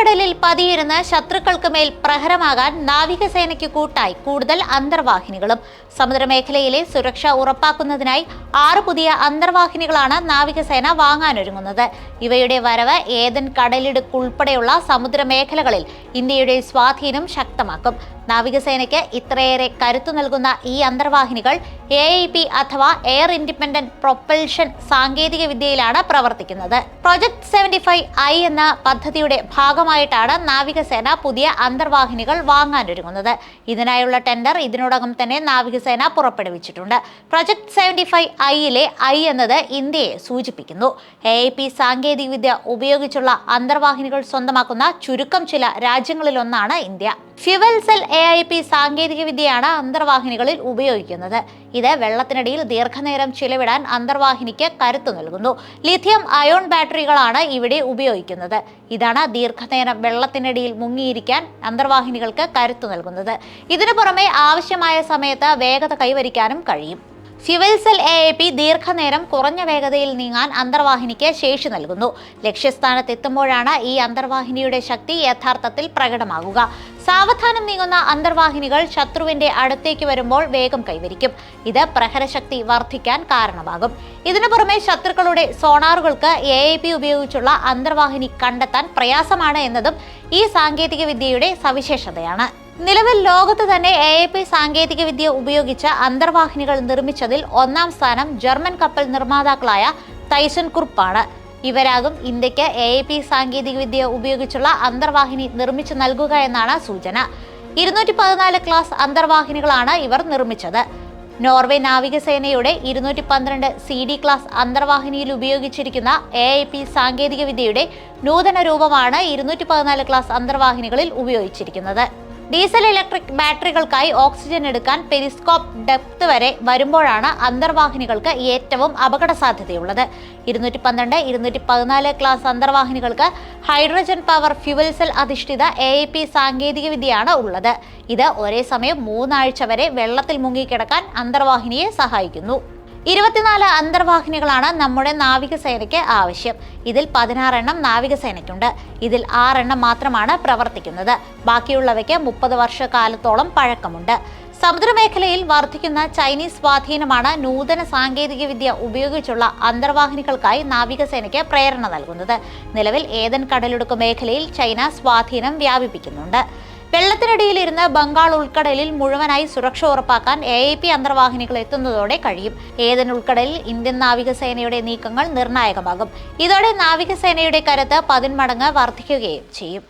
അറബിക്കടലിൽ പതിയിരുന്ന് ശത്രുക്കൾക്ക് മേൽ പ്രഹരമാകാൻ നാവികസേനയ്ക്ക് കൂട്ടായി കൂടുതൽ അന്തർവാഹിനികളും. സമുദ്രമേഖലയിലെ സുരക്ഷ ഉറപ്പാക്കുന്നതിനായി ആറ് പുതിയ അന്തർവാഹിനികളാണ് നാവികസേന വാങ്ങാനൊരുങ്ങുന്നത്. ഇവയുടെ വരവ് ഏതൻ കടലിടുക്കുൾപ്പെടെയുള്ള സമുദ്രമേഖലകളിൽ ഇന്ത്യയുടെ സ്വാധീനം ശക്തമാക്കും. നാവികസേനയ്ക്ക് ഇത്രയേറെ കരുത്തു നൽകുന്ന ഈ അന്തർവാഹിനികൾ എ പി അഥവാ എയർ ഇൻഡിപെൻഡന്റ് പ്രൊപ്പൽഷൻ സാങ്കേതിക വിദ്യയിലാണ് പ്രവർത്തിക്കുന്നത്. പ്രൊജക്ട് സെവന്റി ഫൈവ് ഐ എന്ന പദ്ധതിയുടെ ഭാഗമായിട്ടാണ് നാവികസേന പുതിയ അന്തർവാഹിനികൾ വാങ്ങാനൊരുങ്ങുന്നത് ഇതിനായുള്ള ടെൻഡർ ഇതിനോടകം തന്നെ നാവികസേന പുറപ്പെടുവിച്ചിട്ടുണ്ട്. പ്രൊജക്ട് സെവന്റി ഫൈവ് ഐയിലെ ഐ എന്നത് ഇന്ത്യയെ സൂചിപ്പിക്കുന്നു. എ ഐ പി സാങ്കേതികവിദ്യ ഉപയോഗിച്ചുള്ള അന്തർവാഹിനികൾ സ്വന്തമാക്കുന്ന ചുരുക്കം ചില രാജ്യങ്ങളിലൊന്നാണ് India. Fuel cell A I P സാങ്കേതികവിദ്യയാണ് അന്തർവാഹിനികളിൽ ഉപയോഗിക്കുന്നത്. ഇത് വെള്ളത്തിനടിയിൽ ദീർഘനേരം ചിലവിടാൻ അന്തർവാഹിനിക്ക് കരുത്തു നൽകുന്നു. ലിഥിയം അയോൺ ബാറ്ററികളാണ് ഇവിടെ ഉപയോഗിക്കുന്നത്. ഇതാണ് ദീർഘനേരം വെള്ളത്തിനടിയിൽ മുങ്ങിയിരിക്കാൻ അന്തർവാഹിനികൾക്ക് കരുത്തു നൽകുന്നത്. ഇതിനു പുറമെ ആവശ്യമായ സമയത്ത് വേഗത കൈവരിക്കാനും കഴിയും. Fuel cell A A P ദീർഘനേരം കുറഞ്ഞ വേഗതയിൽ നീങ്ങാൻ അന്തർവാഹിനിക്ക് ശേഷി നൽകുന്നു. ലക്ഷ്യസ്ഥാനത്തെത്തുമ്പോഴാണ് ഈ അന്തർവാഹിനിയുടെ ശക്തി യഥാർത്ഥത്തിൽ പ്രകടമാകുക. സാവധാനം നീങ്ങുന്ന അന്തർവാഹിനികൾ ശത്രുവിന്റെ അടുത്തേക്ക് വരുമ്പോൾ വേഗം കൈവരിക്കും. ഇത് പ്രഹരശക്തി വർദ്ധിക്കാൻ കാരണമാകും. ഇതിനു പുറമെ ശത്രുക്കളുടെ സോണാറുകൾക്ക് എ എ പി ഉപയോഗിച്ചുള്ള അന്തർവാഹിനി കണ്ടെത്താൻ പ്രയാസമാണ് എന്നതും ഈ സാങ്കേതിക വിദ്യയുടെ സവിശേഷതയാണ്. നിലവിൽ ലോകത്ത് തന്നെ എ എ പി സാങ്കേതിക വിദ്യ ഉപയോഗിച്ച് അന്തർവാഹിനികൾ നിർമ്മിച്ചതിൽ ഒന്നാം സ്ഥാനം ജർമ്മൻ കപ്പൽ നിർമ്മാതാക്കളായ തൈസൺ കുർപ്പാണ്. ഇവരാകും ഇന്ത്യയ്ക്ക് എ എ പി സാങ്കേതിക വിദ്യ ഉപയോഗിച്ചുള്ള അന്തർവാഹിനി നിർമ്മിച്ചു നൽകുക എന്നാണ് സൂചന. ഇരുന്നൂറ്റി പതിനാല് ക്ലാസ് അന്തർവാഹിനികളാണ് ഇവർ നിർമ്മിച്ചത്. നോർവേ നാവികസേനയുടെ ഇരുന്നൂറ്റി പന്ത്രണ്ട് സി ഡി ക്ലാസ് അന്തർവാഹിനിയിൽ ഉപയോഗിച്ചിരിക്കുന്ന എ ഐ പി സാങ്കേതിക വിദ്യയുടെ നൂതന രൂപമാണ് ഇരുന്നൂറ്റി പതിനാല് ക്ലാസ് അന്തർവാഹിനികളിൽ ഉപയോഗിച്ചിരിക്കുന്നത്. ഡീസൽ ഇലക്ട്രിക് ബാറ്ററികൾക്കായി ഓക്സിജൻ എടുക്കാൻ പെരിസ്കോപ്പ് ഡെപ്ത് വരെ വരുമ്പോഴാണ് അന്തർവാഹിനികൾക്ക് ഏറ്റവും അപകട സാധ്യതയുള്ളത് ഇരുന്നൂറ്റി പന്ത്രണ്ട് ഇരുന്നൂറ്റി പതിനാല് ക്ലാസ് അന്തർവാഹിനികൾക്ക് ഹൈഡ്രജൻ പവർ ഫ്യുവൽ സെൽ അധിഷ്ഠിത എ ഐ പി സാങ്കേതികവിദ്യയാണ് ഉള്ളത്. ഇത് ഒരേ സമയം മൂന്നാഴ്ച വരെ വെള്ളത്തിൽ മുങ്ങിക്കിടക്കാൻ അന്തർവാഹിനിയെ സഹായിക്കുന്നു. ഇരുപത്തിനാല് അന്തർവാഹിനികളാണ് നമ്മുടെ നാവികസേനയ്ക്ക് ആവശ്യം. ഇതിൽ പതിനാറെണ്ണം നാവികസേനയ്ക്കുണ്ട്. ഇതിൽ ആറെണ്ണം മാത്രമാണ് പ്രവർത്തിക്കുന്നത്. ബാക്കിയുള്ളവയ്ക്ക് മുപ്പത് വർഷക്കാലത്തോളം പഴക്കമുണ്ട്. സമുദ്രമേഖലയിൽ വർദ്ധിക്കുന്ന ചൈനീസ് സ്വാധീനമാണ് നൂതന സാങ്കേതികവിദ്യ ഉപയോഗിച്ചുള്ള അന്തർവാഹിനികൾക്കായി നാവികസേനയ്ക്ക് പ്രേരണ നൽകുന്നത്. നിലവിൽ ഏതൻ കടലിടുക്ക് മേഖലയിൽ ചൈന സ്വാധീനം വ്യാപിപ്പിക്കുന്നുണ്ട്. വെള്ളത്തിനടിയിൽ ഇരുന്ന് ബംഗാൾ ഉൾക്കടലിൽ മുഴുവനായി സുരക്ഷ ഉറപ്പാക്കാൻ എ ഐ പി അന്തർവാഹിനികൾ എത്തുന്നതോടെ കഴിയും. ഏതൻ ഉൾക്കടലിൽ ഇന്ത്യൻ നാവികസേനയുടെ നീക്കങ്ങൾ നിർണായകമാകും. ഇതോടെ നാവികസേനയുടെ കരുത്ത് പതിന്മടങ്ങ് വർദ്ധിക്കുകയും ചെയ്യും.